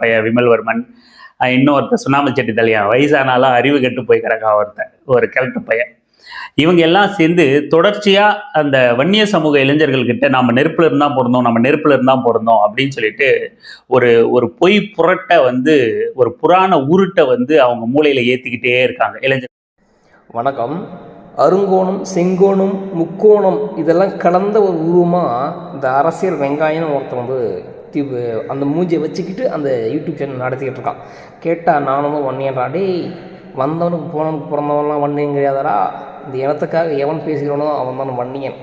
பையன் விமல்வர்மன் இன்னொருத்தர் சுண்ணாமல் செட்டி தலையன் வயசானாலும் அறிவு கெட்டு போய் கிடக்கா ஒருத்தன் ஒரு கிழட்டு பையன். இவங்க எல்லாம் சேர்ந்து தொடர்ச்சியா அந்த வன்னிய சமூக இளைஞர்கள்கிட்ட நம்ம நெருப்புல இருந்தா பிறந்தோம் நம்ம நெருப்புல இருந்தா பிறந்தோம் அப்படின்னு சொல்லிட்டு ஒரு ஒரு பொய் புரட்டை வந்து ஒரு புராண உருட்டை வந்து அவங்க மூளையில ஏத்திக்கிட்டே இருக்காங்க. இளைஞர் வணக்கம். அருங்கோணம் செங்கோணம் முக்கோணம் இதெல்லாம் கலந்த ஒரு உருவமாக இந்த அரசியல் வெங்காயம் ஒருத்தன் வந்து அந்த மூஞ்சியை வச்சுக்கிட்டு அந்த யூடியூப் சேனல் நடத்திக்கிட்டு இருக்கான். கேட்டால் நானும் வன்னியன்றா டேய் வந்தவனுக்கு போனவனுக்கு பிறந்தவன்லாம் வன்னியன் கிடையாதடா இந்த இனத்துக்காக எவன் பேசுகிறானோ அவன் தான் வன்னியன்.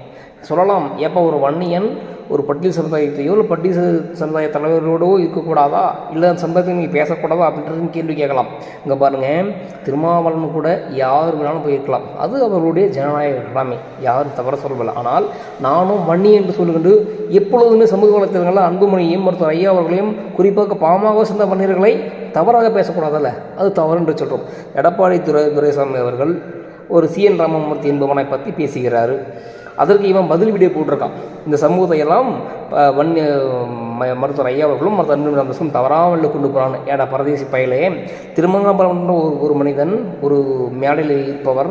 சொல்லலாம் ஏப்பா ஒரு வன்னியன் ஒரு பட்டியல் சமுதாயத்தையோ இல்லை பட்டியல் சமுதாய தலைவரோடோ இருக்கக்கூடாதா? இல்லை அந்த சமுதாயத்தை நீங்கள் பேசக்கூடாதா அப்படின்றது கேள்வி கேட்கலாம். இங்கே பாருங்கள் திருமாவளவன் கூட யார் வேணாலும் போயிருக்கலாம். அது அவர்களுடைய ஜனநாயக கடமை. யாரும் தவற சொல்லவில்லை. ஆனால் நானும் வன்னி என்று சொல்லுகின்ற எப்பொழுதுமே சமூக வலைத்தளங்களில் அன்புமணியையும் மருத்துவர் ஐயா அவர்களையும் குறிப்பாக பாமக சேர்ந்த வன்னியர்களை தவறாக பேசக்கூடாதல்ல. அது தவறு என்று சொல்கிறோம் எடப்பாடி துரை துரைசாமி அவர்கள் ஒரு சிஎன் ராமமூர்த்தி என்பவனை பற்றி பேசுகிறாரு. அதற்கு இவன் பதில் வீடியோ போட்டிருக்கான். இந்த சமூகத்தை எல்லாம் அஹ், வன்னிய ம- மருத்துவர் ஐயா அவர்களும் மருத்துவர் அன்புமணி தவறாமல் கொண்டு போகிறான் ஏடா பரதேசி பயலே திருமங்கலம் ஒரு ஒரு மனிதன் ஒரு மேடையில் இருப்பவர்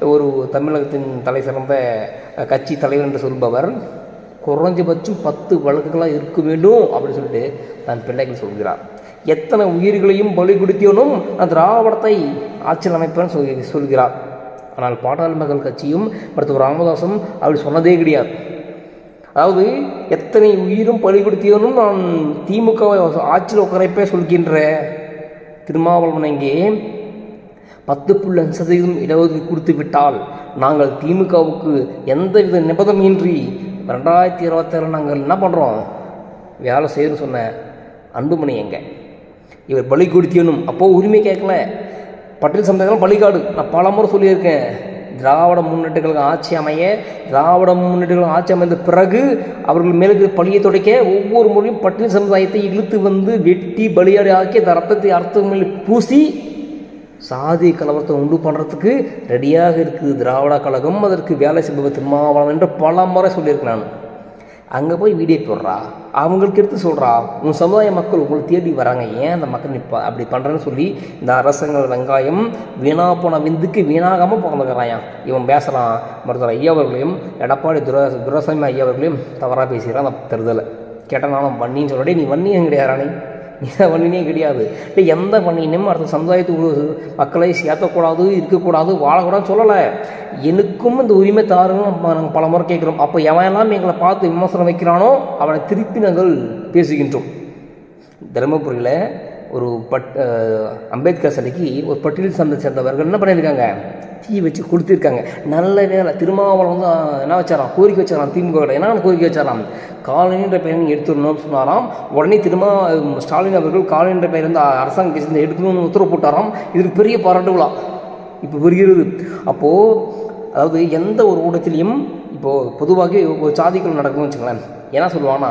ஒரு தமிழகத்தின் தலை சிறந்த கட்சி தலைவர் என்று சொல்பவர் குறைஞ்சபட்சம் பத்து வழக்குகளாக இருக்க வேண்டும் அப்படின்னு சொல்லிட்டு தன் பிள்ளைகள் சொல்கிறார். எத்தனை உயிர்களையும் பலி கொடுத்தியனும் அந்த திராவிடத்தை ஆட்சியில் அமைப்பேன்னு சொல்லி சொல்கிறார். ஆனால் பாட்டாளி மக்கள் கட்சியும் மருத்துவர் ராமதாசும் அப்படி சொன்னதே கிடையாது. அதாவது எத்தனை உயிரும் பலி கொடுத்தியனும் நான் திமுக ஆட்சியில் உட்காரப்பே சொல்கின்ற திருமாவளவன் இங்கே பத்து புள்ளி அஞ்சு சதவீதம் இடஒதுக்கீடு கொடுத்து விட்டால் நாங்கள் திமுகவுக்கு எந்தவித நிபந்தனையின்றி ரெண்டாயிரத்தி இருபத்தேழு நாங்கள் என்ன பண்ணுறோம் வேலை செய்யணும்னு சொன்ன அன்புமணி எங்க இவர் பலி கொடுத்தியனும் அப்போது உரிமை கேட்கல. பட்டியல் சமுதாயம் பலிகாடு நான் பல முறை சொல்லியிருக்கேன். திராவிட முன்னேற்ற கழகம் ஆட்சி அமைய திராவிட முன்னேற்ற கழகம் ஆட்சி அமைந்த பிறகு அவர்கள் மேலுக்கு பழியை துடைக்க ஒவ்வொரு முறையும் பட்டியல் சமுதாயத்தை இழுத்து வந்து வெட்டி பலியாடி ஆக்கி அந்த ரத்தத்தை அர்த்தங்களில் பூசி சாதி கலவரத்தை உண்டு பண்ணுறதுக்கு ரெடியாக இருக்குது திராவிட கழகம். அதற்கு வேலை செய்பவர் திருமாவளம் என்று பல முறை சொல்லியிருக்கேன் நான் அங்கே போய் வீடியோ போடுறா. அவங்களுக்கு எடுத்து சொல்கிறா உன் சமுதாய மக்கள் உங்களை தேடி வராங்க. ஏன் அந்த மக்கள் நிற்பா அப்படி பண்ணுறேன்னு சொல்லி இந்த அரசங்கள் வெங்காயம் வீணாக போன விந்துக்கு வீணாகாமல் பிறந்துக்கிறான் இவன் பேசுகிறான் மருத்துவர் ஐயா அவர்களையும் எடப்பாடி துர துரசாமி ஐயா அவர்களையும் தவறாக பேசுகிறான் அந்த தெருதலை. கேட்டால் நானும் வன்னின்னு சொல்லடே நீ வன்னியும் கிடையாது நீ பண்ணினே கிடையாது. இல்லை எந்த பண்ணினும் அடுத்த சமுதாயத்துக்கு மக்களை சேர்த்தக்கூடாது இருக்கக்கூடாது வாழக்கூடாதுன்னு சொல்லலை. எனக்கும் இந்த உரிமை தாருன்னு நம்ம நாங்கள் பல முறை கேட்குறோம். அப்போ எவன் எங்களை பார்த்து விமர்சனம் வைக்கிறானோ அவனை திருப்பி நாங்கள் பேசுகின்றோம். தருமபுரியில் ஒரு பட் அம்பேத்கர் சிலைக்கு ஒரு பட்டியல் சந்தை சேர்ந்தவர்கள் என்ன பண்ணியிருக்காங்க? தீ வச்சு கொடுத்துருக்காங்க. நல்ல வேலை. திருமாவளம் வந்து என்ன வச்சாராம்? கோரிக்கை வச்சாராம் திமுக என்ன கோரிக்கை வச்சாராம்? காலனின்ற பெயரை நீங்கள் எடுத்துடணும்னு சொன்னாராம். உடனே திருமா ஸ்டாலின் அவர்கள் காலனின்ற பெயர் வந்து அரசாங்க கட்சி எடுக்கணும்னு உத்தரவு போட்டாராம். இதுக்கு பெரிய பாராட்டு விழா. இப்போ புரிகிறது அப்போது அதாவது எந்த ஒரு ஊடகத்திலையும் இப்போது பொதுவாகவே ஒரு சாதிகள் நடக்கும்னு வச்சுங்களேன் என்ன சொல்லுவாங்கன்னா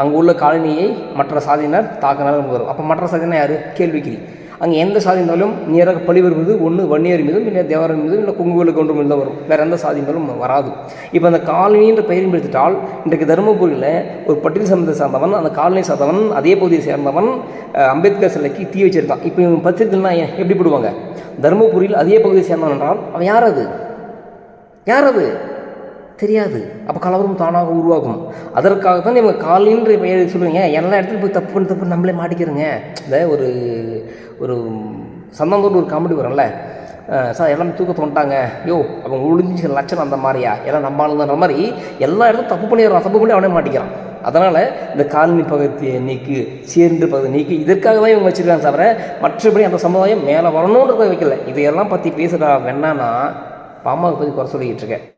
அங்கே உள்ள காலனியை மற்ற சாதியினர் தாக்கினாலும் வரும். அப்போ மற்ற சாதியினர் யார்? கேள்விக்குறி. அங்கே எந்த சாதி இருந்தாலும் நேராக பழி வருவது ஒன்று வன்னியர் மீதும் இல்லை தேவரன் மீதும் இல்லை குங்குவேலுக்கு கொண்டு தான் வரும். வேறு எந்த சாதி இருந்தாலும் வராது. இப்போ அந்த காலனின்ற பெயரின் எடுத்துட்டால் இன்றைக்கு தருமபுரியில் ஒரு பட்டியல் சமூகத்தை சார்ந்தவன் அந்த காலனி சார்ந்தவன் அதே பகுதியை சேர்ந்தவன் அம்பேத்கர் சிலைக்கு தீ வச்சிருக்கான். இப்போ இவன் பத்திரிக்கைனா ஏன்? எப்படி போடுவாங்க? தருமபுரியில் அதே பகுதியை சேர்ந்தவன் என்றால் அவன் யார் அது? யார் அது? தெரியாது. அப்போ கலவரம் தானாக உருவாகும். அதற்காக தான் இவங்க காலின்ற பெயரை சொல்லுவீங்க. எல்லா இடத்துலையும் போய் தப்பு பண்ணி தப்பு நம்மளே மாட்டிக்கிறோங்க. இந்த ஒரு ஒரு சந்தந்தோடு ஒரு காமெடி வரும்ல. சார் எல்லாம் தூக்கத்தை வந்துட்டாங்க. யோ அவங்க ஒளிஞ்சு லட்சணம் அந்த மாதிரியா? எல்லாம் நம்பாளுங்கிற மாதிரி. எல்லா இடத்தும் தப்பு பண்ணிடுறான். தப்பு பண்ணி அவனே மாட்டிக்கிறான். அதனால் இந்த காலனி பகுதியை நீக்கு சேர்ந்து பகுதி நீக்கு. இதற்காக தான் இவங்க வச்சுருக்காங்க தவிர மற்றபடி அந்த சமுதாயம் மேலே வரணுன்றதை வைக்கல. இதையெல்லாம் பற்றி பேசுகிறா வேணான்னா பாமக பற்றி குறை சொல்லிக்கிட்டு இருக்கேன்.